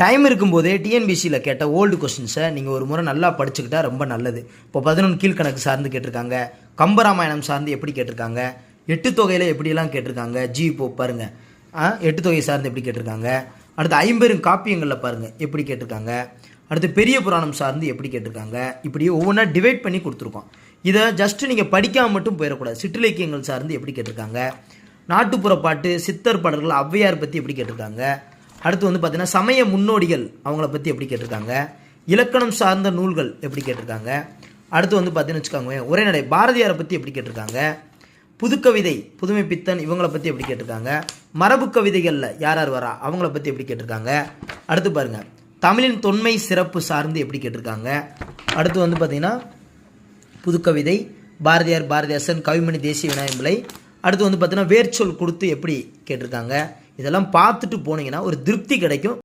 Time இருக்கும்போதே டிஎன்பிசியில் கேட்ட ஓல்டு கொஸ்டின்ஸை நீங்கள் ஒரு முறை நல்லா படிச்சுக்கிட்டா ரொம்ப நல்லது. இப்போ பதினொன்று கீழ்கணக்கு சார்ந்து கேட்டிருக்காங்க. கம்பராமாயணம் சார்ந்து எப்படி கேட்டிருக்காங்க? எட்டு தொகையில் எப்படியெல்லாம் கேட்டிருக்காங்க? ஜி இப்போ பாருங்கள் எட்டு தொகை சார்ந்து எப்படி கேட்டிருக்காங்க? அடுத்து ஐம்பெரும் காப்பியங்களில் பாருங்கள் எப்படி கேட்டிருக்காங்க? அடுத்து பெரிய புராணம் சார்ந்து எப்படி கேட்டிருக்காங்க? இப்படி ஒவ்வொன்றா டிவைட் பண்ணி கொடுத்துருக்கோம். இதை ஜஸ்ட்டு நீங்கள் படிக்காமல் மட்டும் போயிடக்கூடாது. சிற்றிலக்கியங்கள் சார்ந்து எப்படி கேட்டிருக்காங்க? நாட்டுப்புற பாட்டு சித்தர் பாடல்கள் ஔவையார் பற்றி எப்படி கேட்டிருக்காங்க? அடுத்து வந்து பார்த்தீங்கன்னா சமய முன்னோடிகள் அவங்கள பற்றி எப்படி கேட்டிருக்காங்க? இலக்கணம் சார்ந்த நூல்கள் எப்படி கேட்டிருக்காங்க? அடுத்து வந்து பார்த்தீங்கன்னு வச்சுக்கோங்க உரைநடை பாரதியாரை பற்றி எப்படி கேட்டிருக்காங்க? புதுக்கவிதை புதுமை பித்தன் இவங்கள பற்றி எப்படி கேட்டிருக்காங்க? மரபு கவிதைகளில் யார் யார் வரா அவங்கள பற்றி எப்படி கேட்டிருக்காங்க? அடுத்து பாருங்க தமிழின் தொன்மை சிறப்பு சார்ந்து எப்படி கேட்டிருக்காங்க? அடுத்து வந்து பார்த்தீங்கன்னா புதுக்கவிதை பாரதியார் பாரதியாசன் கவிமணி தேசிய விநாயகம் பிள்ளை அடுத்து வந்து பார்த்தீங்கன்னா வேர்ச்சொல் கொடுத்து எப்படி கேட்டிருக்காங்க? இதெல்லாம் பார்த்துட்டு போனீங்கன்னா ஒரு திருப்தி கிடைக்கும்.